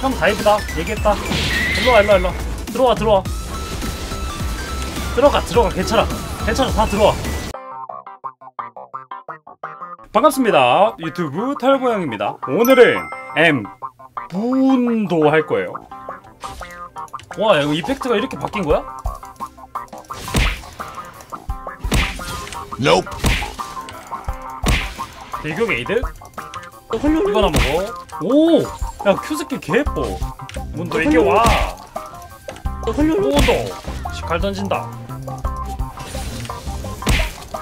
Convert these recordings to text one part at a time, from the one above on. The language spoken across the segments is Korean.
형 다이브다. 얘기했다. 일로와 일로와 일로와. 들어와 들어와. 들어가 들어가. 괜찮아. 괜찮아. 다 들어와. 반갑습니다. 유튜브 털보영입니다. 오늘은 M 분도 할 거예요. 와 이거 이펙트가 이렇게 바뀐 거야? Nope. 대교 게이드 이거나 먹어. 오! 야 큐스킬 개 예뻐. 문도 이게 와. 문도 시칼 던진다.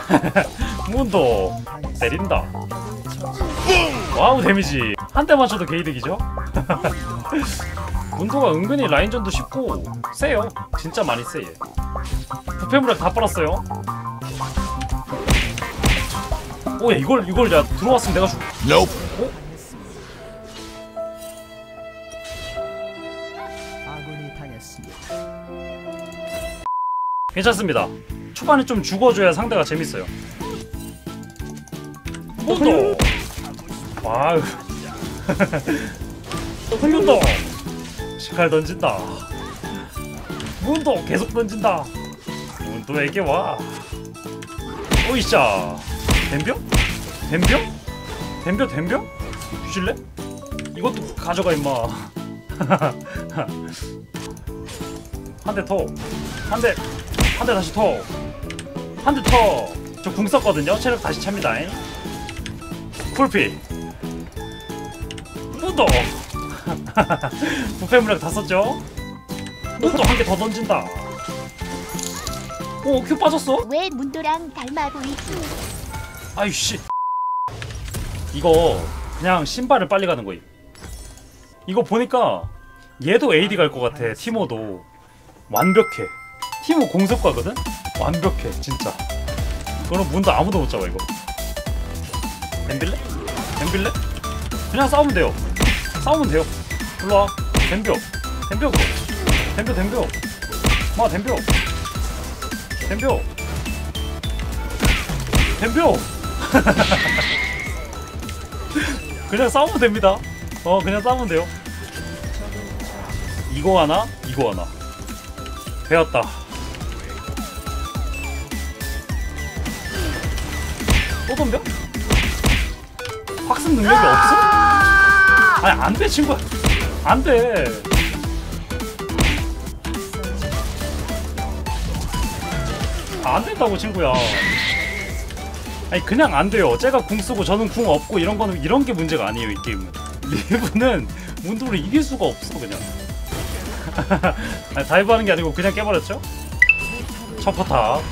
문도 때린다. 와우 데미지. 한 대 맞춰도 게이득이죠? 문도가 은근히 라인전도 쉽고 세요. 진짜 많이 세 얘. 부패무력 다 빨았어요. 오야 이걸 이걸 야 들어왔으면 내가 죽 Nope. 아 했습니다. 괜찮습니다. 초반에 좀 죽어줘야 상대가 재밌어요. 문도. 와우. 문도. 시칼 던진다. 문도 계속 던진다. 문도에게 와. 오이샤. 댐벼? 댐벼? 댐벼 댐벼? 주실래? 이것도 가져가 임마. 한 대 더. 한 대. 한 대 다시 터. 한대 터. 저궁 썼거든요. 체력 다시 찹니다. 쿨피. 문도. 부패 무력 다 썼죠. 문도 한개 더 던진다. 오, 큐 빠졌어? 왜 문도랑 닮아 보이지? 아유 씨. 이거 그냥 신발을 빨리 가는 거임. 이거 보니까 얘도 AD 갈 것 같아. 티모도 완벽해. 티모 공속가거든? 완벽해 진짜. 그럼 문도 아무도 못 잡아 이거. 덤빌래? 덤빌래? 그냥 싸우면 돼요. 싸우면 돼요. 일로 와. 덤벼. 덤벼. 덤벼 덤벼. 마 덤벼. 덤벼. 덤벼. 그냥 싸우면 됩니다. 어, 그냥 싸우면 돼요. 이거 하나, 이거 하나. 배웠다. 또 덤벼? 학습 능력이 없어? 아니, 안 돼, 친구야. 안 돼. 안 된다고, 친구야. 아니 그냥 안 돼요. 제가 궁 쓰고 저는 궁 없고 이런 거는 이런 게 문제가 아니에요 이 게임은. 리브는 문도를 이길 수가 없어 그냥. 아니, 다이브 하는 게 아니고 그냥 깨버렸죠? 첫 포탑.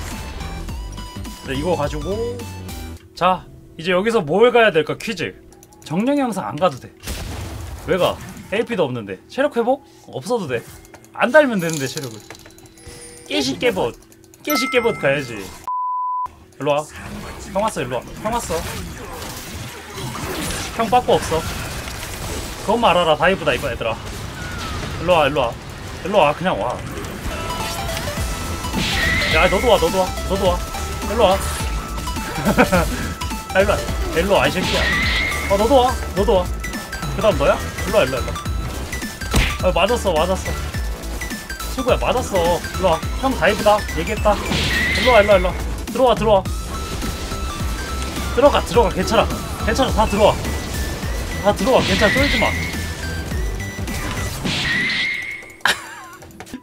네, 이거 가지고 자 이제 여기서 뭘 가야 될까 퀴즈. 정령 영상 안 가도 돼. 왜 가? AP도 없는데 체력 회복 없어도 돼. 안 달면 되는데 체력을. 깨시 깨봇 깨시 깨봇 가야지. 일로 와. 형 왔어 일로 와. 형 왔어. 형 빠꾸 없어. 그것만 알아라 다이브다 이거 얘들아. 일로 와 일로 와. 일로 와 그냥 와. 야 너도 와 너도 와 너도 와. 일로 와. 아, 일로 와. 일로 와이 새끼야. 어 너도 와 너도 와. 그다음 너야? 일로 와 일로 와 일로 와. 아 맞았어 맞았어. 친구야 맞았어. 일로 와. 형 다이브다 얘기했다. 일로 와 일로 와 일로 와. 들어와 들어와. 들어가 들어가 괜찮아 괜찮아 다 들어와 다 들어와 괜찮아 쫄지 마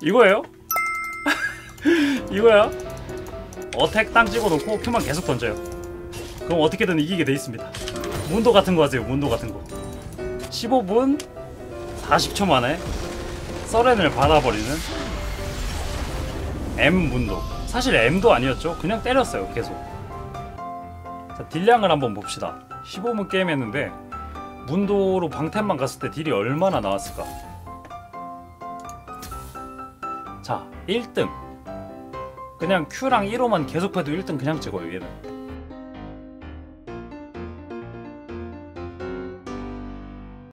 이거예요? 이거야? 어택 땅 찍어놓고 큐만 계속 던져요 그럼 어떻게든 이기게 돼 있습니다 문도 같은 거 하세요 문도 같은 거 15분 40초 만에 서렌을 받아버리는 M 문도 사실 M도 아니었죠 그냥 때렸어요 계속 자, 딜량을 한번 봅시다. 15분 게임 했는데 문도로 방템만 갔을 때 딜이 얼마나 나왔을까? 1등. 그냥 Q랑 1호만 계속해도 1등 그냥 찍어요, 얘는.